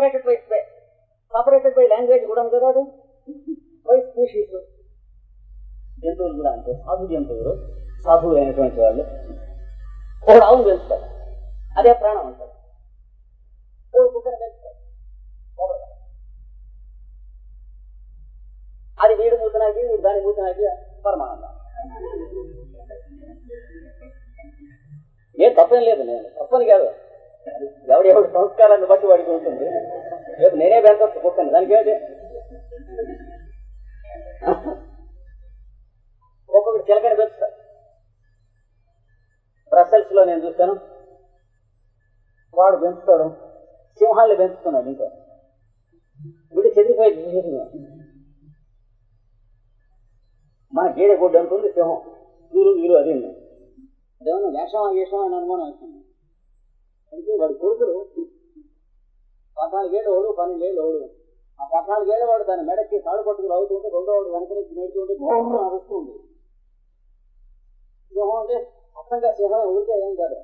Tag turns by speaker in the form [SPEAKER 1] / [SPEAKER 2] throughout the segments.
[SPEAKER 1] Separated by separated by language కూడా ఉంది కదా అది? బై స్పీషీస్ జంతువులు కూడా అంతే. సాధు జంతువులు సాధువులు అయినటువంటి వాళ్ళు ఒకడు ఆవును పెంచుతాడు. అదే ప్రాణం అంటారు. కుక్కను ఒకడు. అది వీడు మూతనాకి వీడు దాని మూతనాకి పరమానందం. ఏ తప్పేం లేదు నేను. తప్పని కాదు. ఎవడి ఎవడి సంస్కారాన్ని బట్టి వాడికి ఉంటుంది. రేపు నేనే పెంచవచ్చు కుక్కను దానికి ఏంటి ఒక్కొక్కటి చిలకని పెంచుతా బ్రసెల్స్లో నేను చూస్తాను. వాడు పెంచుతాడు. సింహాల్ని పెంచుతున్నాడు ఇంకా. వీడు చెదిరిపోయి మన గేదె గుడ్డు అంటుంది సింహం. వీరు వీరు అదే ఉంది అదేమన్నా వేషమా వేషమా అని అనుమానం అవుతుంది అంటే వాడి కొడుకులు పద్నాలుగేళ్ళు ఓడు పన్నెండేళ్ళు ఓడు ఆ పద్నాలుగేళ్ళ వాడు దాని మెడకి తాడు పట్టుకుని అవుతుంటే రెండో వాడు వెనక నుంచి నేర్చుకుంటే గోహం అరుస్తుంది సింహం అంటే అర్థంగా సింహం ఊరికే ఏం కాదు.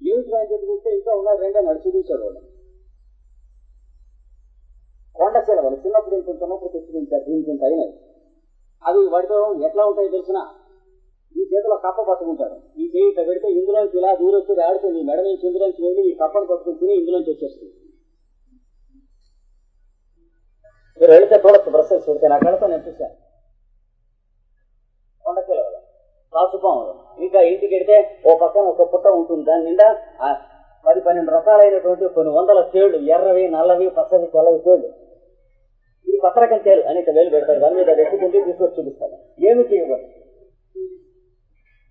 [SPEAKER 1] ఏమిటి అని చెప్పి చూస్తే ఇంకా ఉన్నారు రెండో నడిచి చూశాడు వాడు. కొండ సెలవులు చిన్నప్పుడు ఇంత ఉన్నప్పుడు తెచ్చి ఇంత అయినాయి. అవి వాడితో ఎట్లా ఉంటాయో తెలిసినా ఈ చేతిలో కప్ప పట్టుకుంటాడు ఈ చేయి ఇట్లా పెడితే ఇందులోంచి ఇలా దూరొచ్చి ఆడుతుంది. మెడ నుంచి ఇందులోంచి వెళ్ళి ఈ కప్పను పట్టుకుని ఇందులోంచి వచ్చేస్తుంది. మీరు వెళితే చూడొచ్చు బ్రషెస్ పెడితే నాకు వెళితే నేను చూశాను కొండకెలవలు రాసుపాములు ఇంకా ఇంటికి వెడితే ఓ పక్కన ఒక పుట్ట ఉంటుంది. దాని నిండా పది పన్నెండు రకాలైనటువంటి కొన్ని వందల తేళ్ళు ఎర్రవి నల్లవి పచ్చవి తెల్లవి తేళ్ళు. ఇది పత్రకం రకం అనేక వేలు పెడతారు. దాని మీద ఎక్కుతుంటే తీసుకొచ్చి చూపిస్తాను ఏమి చేయకూడదు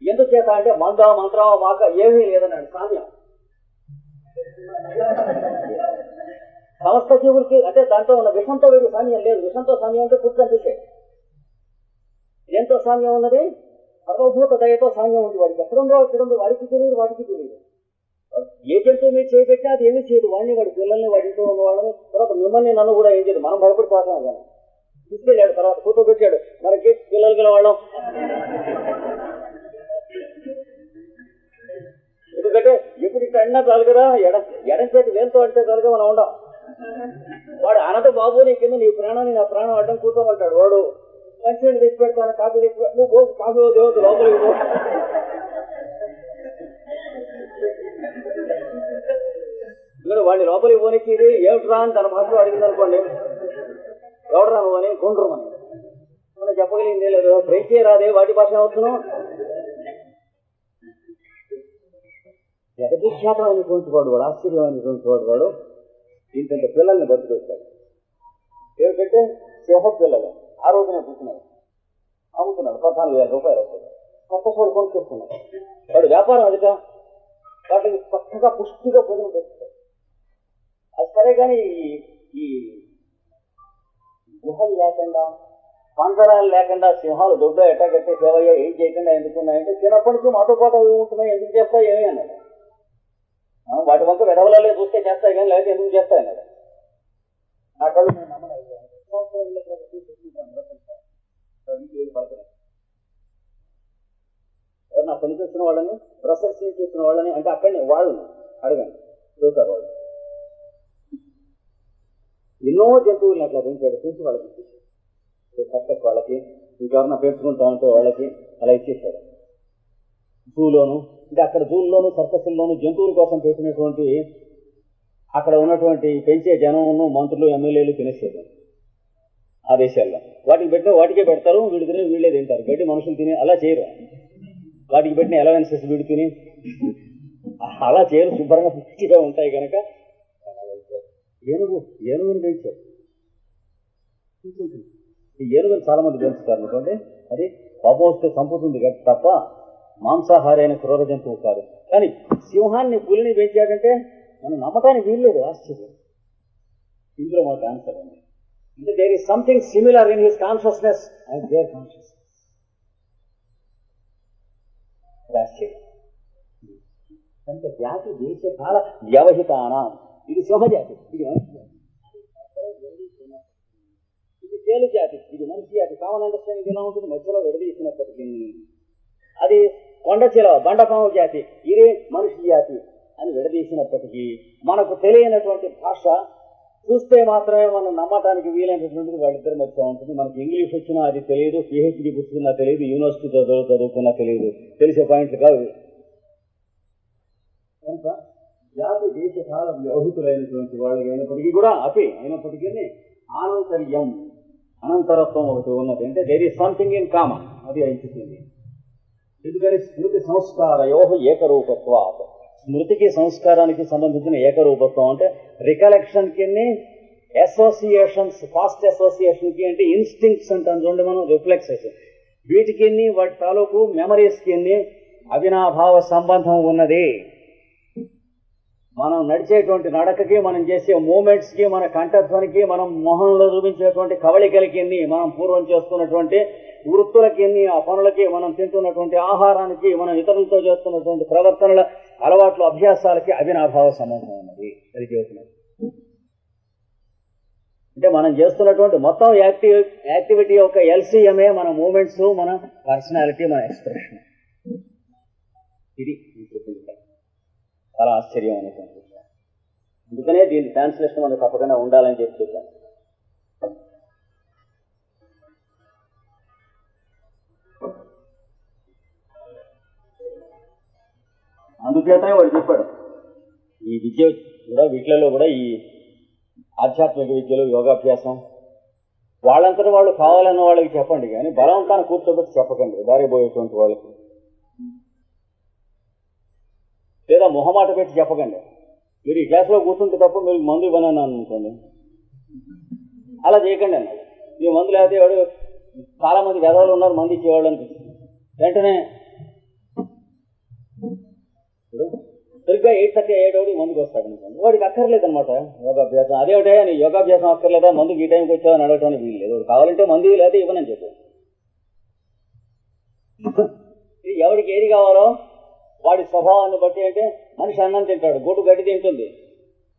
[SPEAKER 1] ఎందుకు చేత అంటే మంద మంత్ర వాక ఏమీ లేదన్నాడు సామ్యం సమస్త జీవులకి అంటే దాంట్లో ఉన్న విషంతో వీడి సామ్యం లేదు. విషంతో సామ్యం అంటే పుట్టుకని చూసే ఎంతో సామ్యం ఉన్నది? సర్వభూత దయతో సామ్యం ఉంది వాడికి. ఎక్కడుందో ఎక్కడుందో వాడికి తెలియదు వాడికి తెలియదు. ఏ జంతువు మీరు చేపెట్టినా అది ఏమీ చేయదు. వాడిని వాడి పిల్లల్ని వాడి ఇంట్లో ఉన్న వాళ్ళని. తర్వాత మిమ్మల్ని నన్ను కూడా ఏం చేయదు. మనం భయపడిపోతాం కానీ తీసుకెళ్ళాడు తర్వాత కూర్చోబెట్టాడు మనకి పిల్లలు గల వాళ్ళం చాలు కదా ఎడ ఎడం చేతి వేలుతో అంటే చాలుగా మనం ఉండం. వాడు అనట బాబు నీ కింద నీ ప్రాణాన్ని నా ప్రాణం అడ్డం కూర్చోమంటాడు వాడు. మంచినీళ్ళు తెచ్చి పెడతాను కాఫీ తెచ్చి పెడతాను నువ్వు కాఫీ దేవత లోపలికి పో. మీరు వాడిని లోపలికి పోనిచ్చేది ఏమిట్రా అని తన భాషలో అడిగింది అనుకోండి. ఎవడరా నువ్వు అని గుండ్రమని. మనం చెప్పగలిగిందే లేదు ఫ్రెంచే రాదే వాటి భాష అవుతున్నావు జగదిఖ్యాతం అనేటువంటి వాడు వాడు ఆశ్చర్యం అనేటువంటి వాడు వాడు ఇంతంత పిల్లల్ని బతుకొచ్చాడు ఏమిటంటే సింహ పిల్లలు ఆ రోజున పుట్టినాడు అమ్ముతున్నాడు పద్నాలుగు వేల రూపాయలు వస్తుంది కొత్తసారి కొనుక్కొస్తున్నాడు వాడు వ్యాపారం అదిట. వాటికి చక్కగా పుష్టిగా భోజనం పెట్టుతాడు అది సరే కానీ ఈ- గుహలు లేకుండా పంజరాలు లేకుండా సింహాలు దొడ్డ ఎట్టా కట్టే సేవయ్య ఏం చేయకుండా ఎందుకున్నాయంటే చిన్నప్పటి నుంచి మాతో పాటు ఉంటున్నాయి ఎందుకు చేస్తా ఏమీ అన్నాడు వాటి వంక వెడవలాలే చూస్తే చేస్తాయి కానీ లేకపోతే ఎందుకు చేస్తాయి అన్నాడు. నా కళ్ళు నేను నమ్మలేదు. నా పని చూసిన వాళ్ళని బ్రసెల్స్ నుంచి చూసిన వాళ్ళని అంటే అక్కడనే వాళ్ళని అడగండి. చూస్తారు వాళ్ళు ఎన్నో జంతువులను అట్లా పెంచాడు పెంచి వాళ్ళకి ఇచ్చేసాడు సర్కస్ వాళ్ళకి ఇంకెవరన్నా పెంచుకుంటా ఉంటే వాళ్ళకి అలా ఇచ్చేసాడు జూలోను అంటే అక్కడ జూల్లోను సర్కస్ల్లోను జంతువుల కోసం పెట్టినటువంటి అక్కడ ఉన్నటువంటి పెంచే జనం మంత్రులు ఎమ్మెల్యేలు తినేసేది. ఆ దేశాల్లో. వాటికి పెట్టిన వాటికే పెడతారు వీడు తిని వీళ్ళే తింటారు. గడ్డి మనుషులు తిని అలా చేయరు. వాటికి పెట్టిన ఎలవెన్సెస్ వీడు తిని అలా చేయరు శుభ్రంగా పుష్టిగా ఉంటాయి కనుక ఏనుగు ఏనుగుని పెంచారు. ఈ ఏనుగుని చాలా మంది పెంచుతారు అనుకోండి. అది పాపం వస్తే చంపుతుంది కదా తప్ప మాంసాహారి అయిన క్రూర జంతువు కాదు. కానీ సింహాన్ని పులిని పెంచాడంటే మనం నమ్మటానికి వీల్లేదు ఆశ్చర్యం. ఇందులో మాకు ఆన్సర్ ఉంది. అంటే there is something similar in his consciousness and there consciousness ఆశ్చర్యం. కనుక జాతి దేశ కాల వ్యవహితానం. ఇది సింహజాతి ఇది మనిషి జాతి. ఇది తేలు జాతి ఇది మనిషి జాతి. కామన్ అండర్స్టాండింగ్ ఎలా ఉంటుంది? మధ్యలో విడదీసినప్పటికీ. అది కొండ చిలవ బండపాము జాతి ఇది మనిషి జాతి అని విడదీసినప్పటికీ మనకు తెలియనటువంటి భాష చూస్తే మాత్రమే మనం నమ్మటానికి వీలైనటువంటిది వాళ్ళిద్దరి మధ్య ఉంటుంది. మనకి ఇంగ్లీష్ వచ్చినా అది తెలియదు పిహెచ్డి పుచ్చుకున్నా తెలియదు యూనివర్సిటీ చదువు చదువుకున్నా తెలియదు తెలిసే పాయింట్లు కావు కనుక జాతి దేశ కాల వ్యవహితులైనటువంటి వాళ్ళు అయినప్పటికీ కూడా అపి అయినప్పటికీ ఆనంతర్యం అనంతరత్వం ఒకటి ఉన్నది. అంటే there is something in common అది అయిపోతుంది ఎందుకని స్మృతి సంస్కారయో ఏకరూపత్వ స్మృతికి సంస్కారానికి సంబంధించిన ఏకరూపత్వం అంటే రికలెక్షన్కి అసోసియేషన్స్ ఫాస్ట్ అసోసియేషన్కి అంటే ఇన్స్టింక్ట్స్ అంటాం చూడండి మనం రిఫ్లెక్సెస్ వీటికి వాటి తాలూకు మెమరీస్కి అవినాభావ సంబంధం ఉన్నది. మనం నడిచేటువంటి నడకకి మనం చేసే మూమెంట్స్కి మన కంఠధ్వనికి మనం మొహంలో చూపించేటువంటి కవళికలకి మనం పూర్వం చేసుకున్నటువంటి వృత్తులకి ఆ పనులకి మనం తింటున్నటువంటి ఆహారానికి మనం ఇతరులతో చేస్తున్నటువంటి ప్రవర్తనల అలవాట్లు అభ్యాసాలకి అవినాభావ సంబంధం ఉన్నది. అది చెబుతున్నారు అంటే మనం చేస్తున్నటువంటి మొత్తం యాక్టివ్ యాక్టివిటీ యొక్క ఎల్సీఎంఏ మన మూమెంట్స్ మన పర్సనాలిటీ మన ఎక్స్ప్రెషన్. ఇది చాలా ఆశ్చర్యం అనేటువంటి అందుకనే దీని ట్రాన్స్లేషన్ మనకు తప్పకుండా ఉండాలని చెప్పి చెప్పాను. అందుచేతనే వాడు చెప్పాడు. ఈ విద్య కూడా వీటిలలో కూడా ఈ ఆధ్యాత్మిక విద్యలో యోగాభ్యాసం వాళ్ళంతా వాళ్ళు కావాలన్న వాళ్ళకి చెప్పండి కానీ బలవంతాన్ని కూర్చోబెట్టి చెప్పకండి. దారిపోయేటువంటి వాళ్ళకి. లేదా మొహమాట పెట్టి చెప్పకండి. మీరు ఈ క్లాస్లో కూర్చుంటే తప్ప మీరు మందు ఇవ్వనని అనుకోండి. అలా చేయకండి అన్న. ఈ మందు లేకపోతే వాడు చాలా మంది ఉన్నారు మంది ఇచ్చేవాళ్ళు అనిపిస్తుంది. వెంటనే సరిగ్గా ఎయిట్ థర్టీ అయ్యేటోడు మందుకు వస్తాడు అనుకోండి వాడికి అక్కర్లేదు అనమాట యోగాభ్యాసం అదేమిటే నీ యోగాభ్యాసం అక్కర్లేదా? మందుకు ఈ టైంకి వచ్చావని అడగటానికి వీలు లేదు. కావాలంటే మందు లేదా ఇవ్వనని చెప్పు. ఇది ఎవరికి ఏది కావాలో వాడి స్వభావాన్ని బట్టి అంటే మనిషి అన్నం తింటాడు గొడ్డు గడ్డి తింటుంది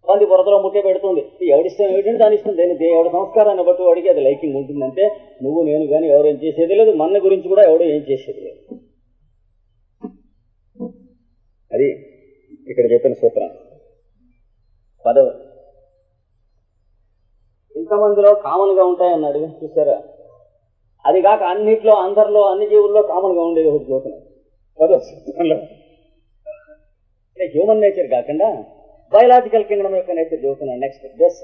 [SPEAKER 1] పంది పొరతలో ముట్టే పెడుతుంది. ఎవడిష్టం ఏమిటంటే దాని ఇష్టం? దేని ఎవడి సంస్కారాన్ని బట్టి వాడికి అది లైకింగ్ ఉంటుందంటే నువ్వు నేను కానీ ఎవరు ఏం చేసేది లేదు. మన గురించి కూడా ఎవడో ఏం చేసేది లేదు. అది ఇక్కడ చెప్పిన సూత్రం. పదవ. ఇంతమందిలో కామన్గా ఉంటాయన్నాడు చూసారా అది కాక అన్నిట్లో అందరిలో అన్ని జీవుల్లో కామన్గా ఉండేది ఒకటి చూస్తున్నాం పదవ సూత్రంలో. హ్యూమన్ నేచర్ కాకుండా బయలాజికల్ కింగ్డమ్ యొక్క నేచర్ చూస్తున్నాను. నెక్స్ట్ డెస్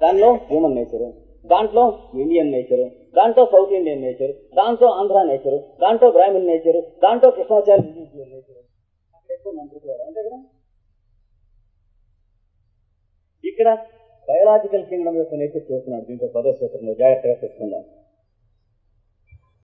[SPEAKER 1] దానిలో హ్యూమన్ నేచర్ దాంట్లో ఇండియన్ నేచర్ దాంట్లో సౌత్ ఇండియన్ నేచర్ దాంట్లో ఆంధ్ర నేచర్ దాంట్లో బ్రాహ్మణ్ నేచర్ దాంట్లో కృష్ణాచార్య నేచర్ అక్కడ అందుకోవాలి అంతే కదా? ఇక్కడ బయలాజికల్ కింగ్డమ్ యొక్క నేచర్ చూస్తున్నాడు దీంట్లో పదో సూత్రంలో జాగ్రత్తగా చెప్తున్నాను